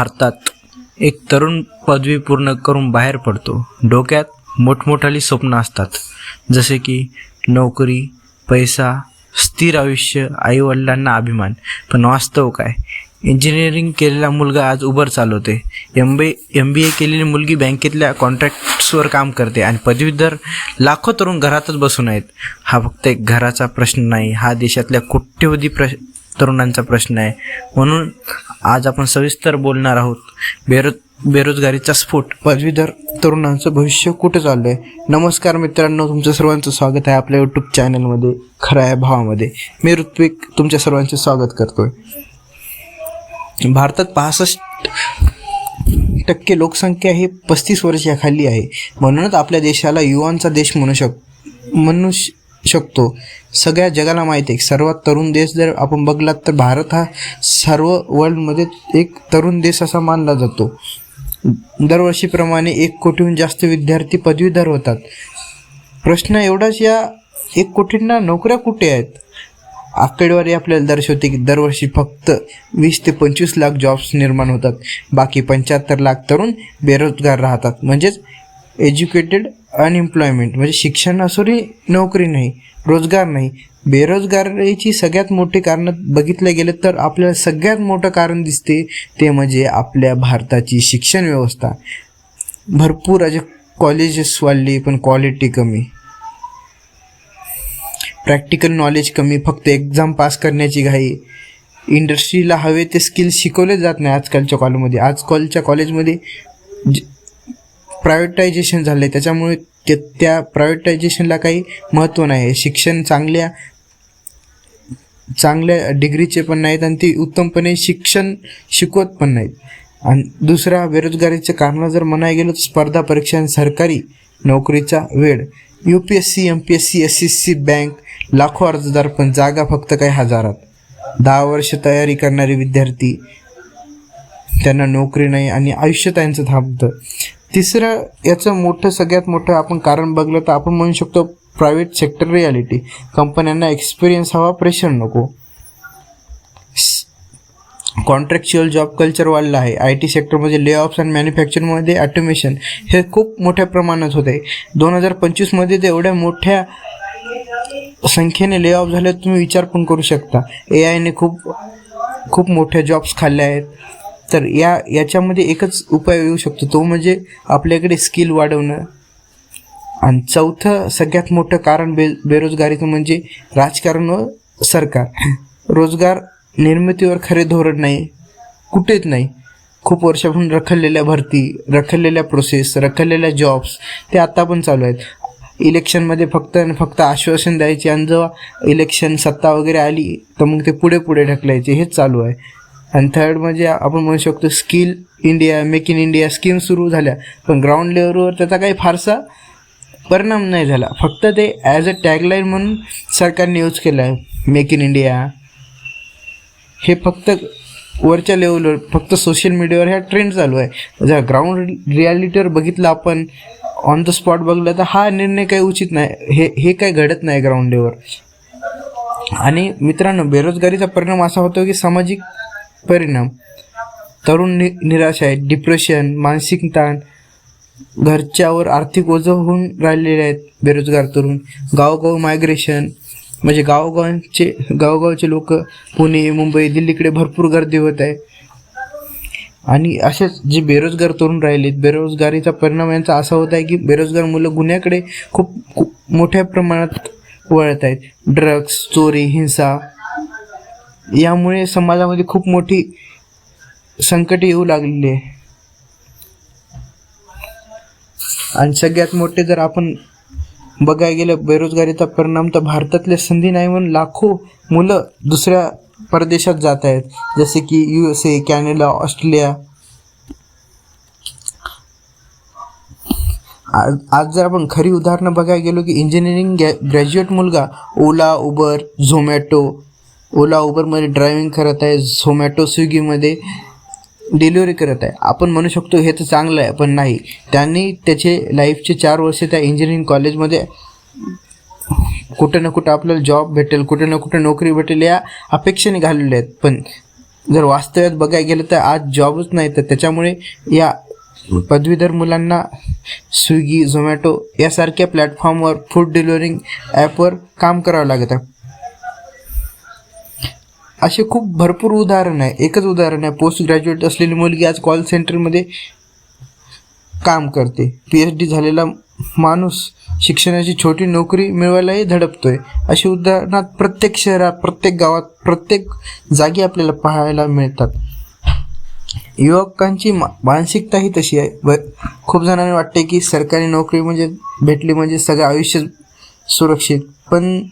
भारतात एक तरुण पदवी पूर्ण करून बाहेर पडतो. डोक्यात मोठमोठाली स्वप्न असतात. जसे की नोकरी पैसा स्थिर आयुष्य आईवडिलांना अभिमान. पण वास्तव काय? इंजिनिअरिंग केलेला मुलगा आज उबर चालवते एम बी एम बी ए केलेली मुलगी बँकेतल्या कॉन्ट्रॅक्ट्सवर काम करते आणि पदवीधर लाखो तरुण घरातच बसून आहेत. हा फक्त एक घराचा प्रश्न नाही हा देशातल्या कोट्यवधी प्र तरुणांचा प्रश्न आहे. म्हणून आज आपण सविस्तर बोलणार आहोत. बेरोज बेरोजगारीचा स्फोट. पदवीधर तरुणांचं भविष्य कुठं चाललं आहे नमस्कार मित्रांनो तुमचं सर्वांचं स्वागत आहे आपल्या यूट्यूब चॅनलमध्ये खरं आहे भावामध्ये. मी ऋत्विक तुमच्या सर्वांचे स्वागत करतोय. भारतात पासष्ट टक्के लोकसंख्या ही पस्तीस वर्षाखाली आहे. म्हणूनच आपल्या देशाला युवांचा देश म्हणू शक मनुष्य शकतो. सगळ्या जगाला माहिती आहे सर्वात तरुण देश जर आपण बघलात तर भारत हा सर्व वर्ल्डमध्ये एक तरुण देश असा मानला जातो. दरवर्षीप्रमाणे एक कोटीहून जास्त विद्यार्थी पदवीधर होतात. प्रश्न एवढाच या एक कोटींना नोकऱ्या कुठे आहेत? आकडेवारी आपल्याला दर्शवते की दरवर्षी फक्त वीस ते पंचवीस लाख जॉब्स निर्माण होतात. बाकी पंच्याहत्तर लाख तरुण बेरोजगार राहतात. म्हणजेच एज्युकेटेड अनएम्प्लॉयमेंट म्हणजे शिक्षण असूनही नोकरी नाही रोजगार नाही. बेरोजगारीची सगळ्यात मोठी कारणं बघितलं गेलं तर आपल्याला सगळ्यात मोठं कारण दिसते ते म्हणजे आपल्या भारताची शिक्षण व्यवस्था. भरपूर असे कॉलेजेस वाढली पण क्वालिटी कमी. प्रॅक्टिकल नॉलेज कमी फक्त एक्झाम पास करण्याची घाई. इंडस्ट्रीला हवे ते स्किल्स शिकवले जात नाही आजकालच्या कॉलेजमध्ये आजकालच्या कॉलेजमध्ये प्रायव्हेटायझेशन झालं आहे त्याच्यामुळे ते त्या प्रायव्हेटायझेशनला काही महत्त्व नाही. आहे शिक्षण चांगल्या चांगल्या डिग्रीचे पण नाहीत आणि ते उत्तमपणे शिक्षण शिकवत पण नाहीत. आणि दुसरा बेरोजगारीचं कारण जर म्हणायला गेलं तर स्पर्धा परीक्षा आणि सरकारी नोकरीचा वेळ. U P S C M P S C S S C bank लाखो अर्जदार पण जागा फक्त काही हजारात. दहा वर्ष तयारी करणारे विद्यार्थी त्यांना नोकरी नाही आणि आयुष्य त्यांचं थांबतं. तिसरं याचं मोठं सगळ्यात मोठं आपण कारण बघलं तर आपण म्हणू शकतो प्रायव्हेट सेक्टर रियालिटी कंपन्यांना एक्सपिरियन्स हवा प्रेशर नको. कॉन्ट्रॅक्च्युअल जॉब कल्चर वाढलं आहे. आय टी सेक्टरमध्ये ले ऑफ्स आणि मॅन्युफॅक्चरिंगमध्ये ऑटोमेशन हे खूप मोठ्या प्रमाणात होते दोन हजार पंचवीसमध्ये ते एवढ्या मोठ्या संख्येने ले ऑफ झाले तुम्ही विचार पण करू शकता. ए आयने खूप खूप मोठ्या जॉब्स खाल्ल्या आहेत. तर या याच्यामध्ये एकच उपाय येऊ शकतो. तो म्हणजे आपल्याकडे स्किल वाढवणं. आणि चौथं सगळ्यात मोठं कारण बे बेरोजगारीचं म्हणजे राजकारण व सरकार. रोजगार निर्मितीवर खरे धोरण नाही. कुठेच नाही. खूप वर्षापासून रखडलेल्या भरती रखडलेल्या प्रोसेस रखडलेल्या जॉब्स ते आत्ता पण चालू आहेत. इलेक्शनमध्ये फक्त आणि फक्त आश्वासन द्यायचे आणि जेव्हा इलेक्शन सत्ता वगैरे आली तर मग ते पुढे पुढे ढकलायचे. हेच चालू आहे. आणि थर्ड म्हणजे आपण म्हणू शकतो skill India make in India scheme सुरू झाल्या. पण ग्राउंड लेवलवर त्याचा काही फारसा परिणाम नाही झाला. फक्त ते ॲज अ टॅगलाईन म्हणून सरकारने यूज केलं आहे. मेक इन इंडिया हे फक्त वरच्या लेवलवर फक्त सोशल मीडियावर ह्या ट्रेंड चालू आहे. जर ग्राउंड रियालिटीवर बघितलं आपण ऑन द स्पॉट बघलं तर हा निर्णय काही उचित नाही. हे हे काही घडत नाही ग्राउंड लेवलवर आणि मित्रांनो बेरोजगारीचा परिणाम असा होतो की सामाजिक परिणाम. तरुण नि निराशा आहेत डिप्रेशन मानसिक ताण घरच्यावर आर्थिक ओझं होऊन राहिलेले आहेत बेरोजगार तरुण. गावोगाव मायग्रेशन म्हणजे गावोगावांचे गावोगावचे लोक पुणे मुंबई दिल्लीकडे भरपूर गर्दी होत आहे. आणि असेच जे बेरोजगार तरुण राहिलेत बेरोजगारीचा परिणाम यांचा असा होत आहे की बेरोजगार मुलं गुन्ह्याकडे खूप खूप मोठ्या प्रमाणात वळत आहेत. ड्रग्स चोरी हिंसा यामुळे समाजामध्ये खूप मोठी संकटे येऊ लागलेली आहे. आणि सगळ्यात मोठे जर आपण बघायला गेलं बेरोजगारीचा परिणाम तर भारतातल्या संधी नाही म्हणून लाखो मुलं दुसऱ्या परदेशात जात आहेत. जसे की U S A Canada Australia. आज आज जर आपण खरी उदाहरणं बघायला गेलो की इंजिनिअरिंग गॅ ग्रॅज्युएट मुलगा ओला उबर झोमॅटो ओला उबरमध्ये ड्रायव्हिंग करत आहे झोमॅटो स्विगीमध्ये डिलिव्हरी करत आहे. आपण म्हणू शकतो हे तर चांगलं आहे पण नाही. त्यांनी त्याचे लाईफचे चार वर्ष त्या इंजिनिअरिंग कॉलेजमध्ये कुठं ना कुठं आपल्याला जॉब भेटेल कुठे ना कुठं नोकरी भेटेल या अपेक्षेने घालवल्या आहेत. पण जर वास्तव्यात बघायला गेलं तर आज जॉबच नाही तर त्याच्यामुळे या पदवीधर मुलांना स्विगी झोमॅटो यासारख्या प्लॅटफॉर्मवर फूड डिलिव्हरिंग ॲपवर काम करावं लागत आहे. असे खूप भरपूर उदाहरण आहे. एकच उदाहरण आहे पोस्ट ग्रॅज्युएट असलेली मुलगी आज कॉल सेंटरमध्ये काम करते. पी एच डी झालेला माणूस शिक्षणाची छोटी नोकरी मिळवायलाही धडपतोय. अशी उदाहरणात प्रत्येक शहरात प्रत्येक गावात प्रत्येक जागी आपल्याला पाहायला मिळतात. युवकांची मा मानसिकता ही तशी आहे. व खूप जणांना वाटते की सरकारी नोकरी म्हणजे भेटली म्हणजे सगळं आयुष्य सुरक्षित. पण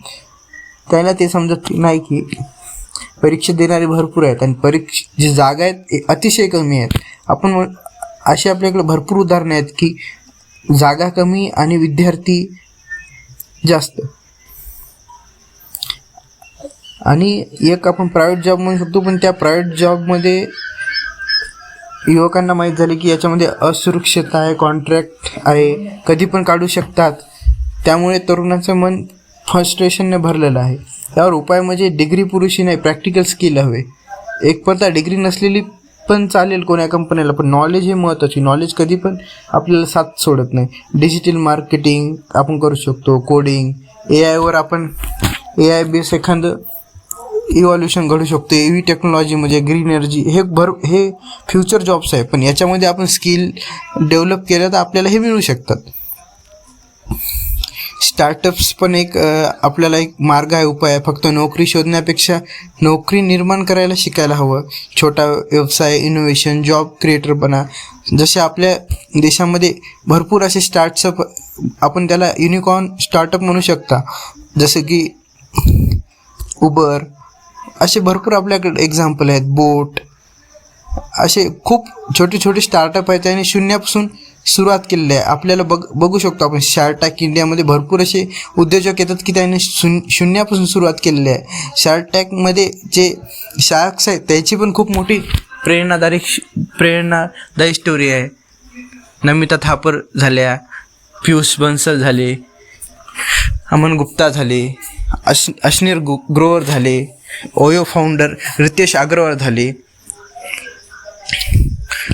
त्याला ते समजत नाही की परीक्षा देणारे भरपूर आहेत आणि परीक्षा जी जागा आहेत अतिशय कमी आहेत. आपण अशी आपल्याकडे भरपूर उदाहरणं आहेत की जागा कमी आणि विद्यार्थी जास्त. आणि एक आपण प्रायव्हेट जॉब म्हणू शकतो पण त्या प्रायव्हेट जॉबमध्ये युवकांना माहीत झाले की याच्यामध्ये असुरक्षितता आहे कॉन्ट्रॅक्ट आहे कधी पण काढू शकतात. त्यामुळे तरुणाचं मन फ्रस्ट्रेशनने भरलेलं आहे. त्यावर उपाय म्हणजे डिग्री पुरुषी नाही प्रॅक्टिकल स्किल हवे. एक पडता डिग्री नसलेली पण चालेल कोण्या कंपनीला पण नॉलेज हे महत्त्वाची नॉलेज कधी पण आपल्याला साथ सोडत नाही. डिजिटल मार्केटिंग आपण करू शकतो कोडिंग ए आयवर आपण ए आय बेस एखादं इव्हॉल्युशन घडू शकतो. ए व्ही टेक्नॉलॉजी म्हणजे ग्रीन एनर्जी हे भर हे फ्युचर जॉब्स आहे. पण याच्यामध्ये आपण स्किल डेव्हलप केलं तर आपल्याला हे मिळू शकतात. स्टार्टअप्स पण एक आपल्याला एक मार्ग आहे उपाय आहे. फक्त नोकरी शोधण्यापेक्षा नोकरी निर्माण करायला शिकायला हवं. छोटा व्यवसाय इनोव्हेशन जॉब क्रिएटर बना. जसे आपल्या देशामध्ये भरपूर असे स्टार्टअप आपण त्याला युनिकॉर्न स्टार्टअप म्हणू शकता. जसं की उबर असे भरपूर आपल्याकडे एक्झाम्पल आहेत. बोट असे खूप छोटे छोटे स्टार्टअप आहेत आणि शून्यापासून सुरुवात केलेली आहे. आपल्याला बघ बघू शकतो आपण शार्क टॅक इंडियामध्ये भरपूर असे उद्योजक येतात की त्यांनी शून शून्यापासून सुरुवात केलेली आहे. शार्क टॅकमध्ये जे शार्क्स आहेत त्याची पण खूप मोठी प्रेरणादायी प्रेरणादायी स्टोरी आहे. नमिता थापर झाल्या पियुष बन्सल झाले अमन गुप्ता झाले अश अश्नीर गु ग्रोवर झाले ओयो फाउंडर रितेश अग्रवाल झाले.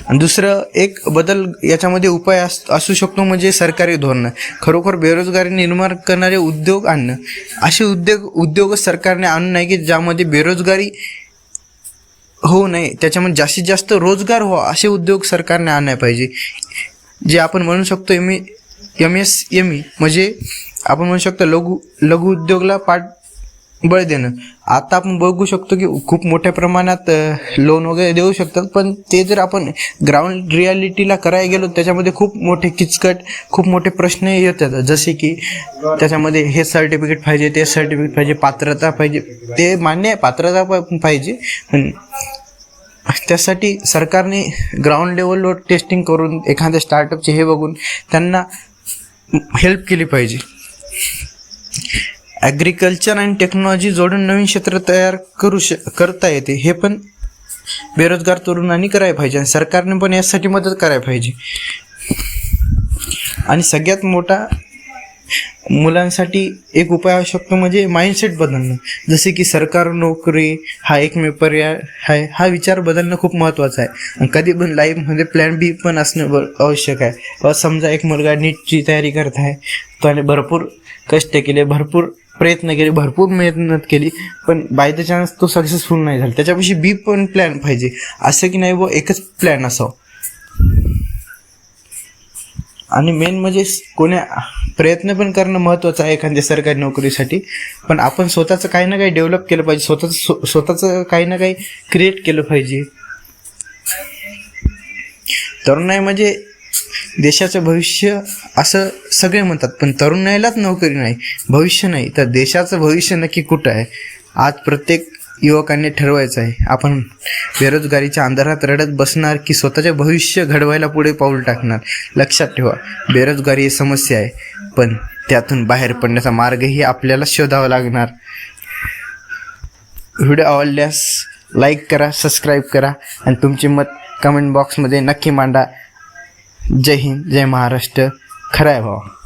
आणि दुसरं एक बदल याच्यामध्ये उपाय अस असू शकतो म्हणजे सरकारी धोरणं. खरोखर बेरोजगारी निर्माण करणारे उद्योग आणणं. असे उद्योग उद्योग सरकारने आणू नाही की ज्यामध्ये बेरोजगारी होऊ नये. त्याच्यामध्ये जास्तीत जास्त रोजगार हो असे उद्योग सरकारने आणायला पाहिजे. जे आपण म्हणू शकतो M M S M E म्हणजे आपण म्हणू शकतो लघु लघु उद्योगला बळ देणं. आता आपण बघू शकतो की खूप मोठ्या प्रमाणात लोन वगैरे देऊ शकतात. पण ते जर आपण ग्राउंड रियालिटीला करायला गेलो त्याच्यामध्ये खूप मोठे किचकट खूप मोठे प्रश्न येतात. जसे की त्याच्यामध्ये हे सर्टिफिकेट पाहिजे ते सर्टिफिकेट पाहिजे पात्रता पाहिजे. ते मान्य आहे पात्रता पाहिजे. पण त्यासाठी सरकारने ग्राउंड लेवलवर टेस्टिंग करून एखाद्या स्टार्टअपचे हे बघून त्यांना हेल्प केली पाहिजे. ॲग्रिकल्चर आणि टेक्नॉलॉजी जोडून नवीन क्षेत्र तयार करू श करता येते. हे पण बेरोजगार तरुणांनी करायला पाहिजे आणि सरकारने पण यासाठी मदत करायला पाहिजे. आणि सगळ्यात मोठा मुलांसाठी एक उपाय असू शकतो म्हणजे माइंडसेट बदलणं. जसे की सरकार नोकरी हा एकमेव पर्याय आहे. हा विचार बदलणं खूप महत्त्वाचं आहे. आणि कधी पण लाईफमध्ये प्लॅन बी पण असणं ब आवश्यक आहे. समजा एक मुलगा नीटची तयारी करत आहे. त्याने भरपूर कष्ट केले. भरपूर प्रयत्न केले भरपूर मेहनत केली पण बाय द चान्स तो सक्सेसफुल नाही झाला. त्याच्यापाशी बी पण प्लॅन पाहिजे. असं की नाही व एकच प्लॅन असावं. आणि मेन म्हणजे कोण्या प्रयत्न पण करणं महत्त्वाचं आहे एखाद्या सरकारी नोकरीसाठी. पण आपण स्वतःचं काही ना काही डेव्हलप केलं पाहिजे स्वतःचं स्वतःचं काही ना काही क्रिएट केलं पाहिजे. तरुणाई म्हणजे देशाचं भविष्य असं सगळे म्हणतात पण तरुणाईलाच नोकरी नाही भविष्य नाही. तर देशाचं भविष्य नक्की कुठं आहे? आज प्रत्येक युवकांनी ठरवायचं आहे आपण बेरोजगारीच्या अंधारात रडत बसणार की स्वतःचे भविष्य घडवायला पुढे पाऊल टाकणार? लक्षात ठेवा बेरोजगारी ही समस्या आहे पण त्यातून बाहेर पडण्याचा मार्गही आपल्याला शोधावा लागणार. व्हिडिओ आवडल्यास लाईक करा सबस्क्राईब करा आणि तुमचे मत कमेंट बॉक्समध्ये नक्की मांडा. जय हिंद जय महाराष्ट्र. खरा आहे भावा.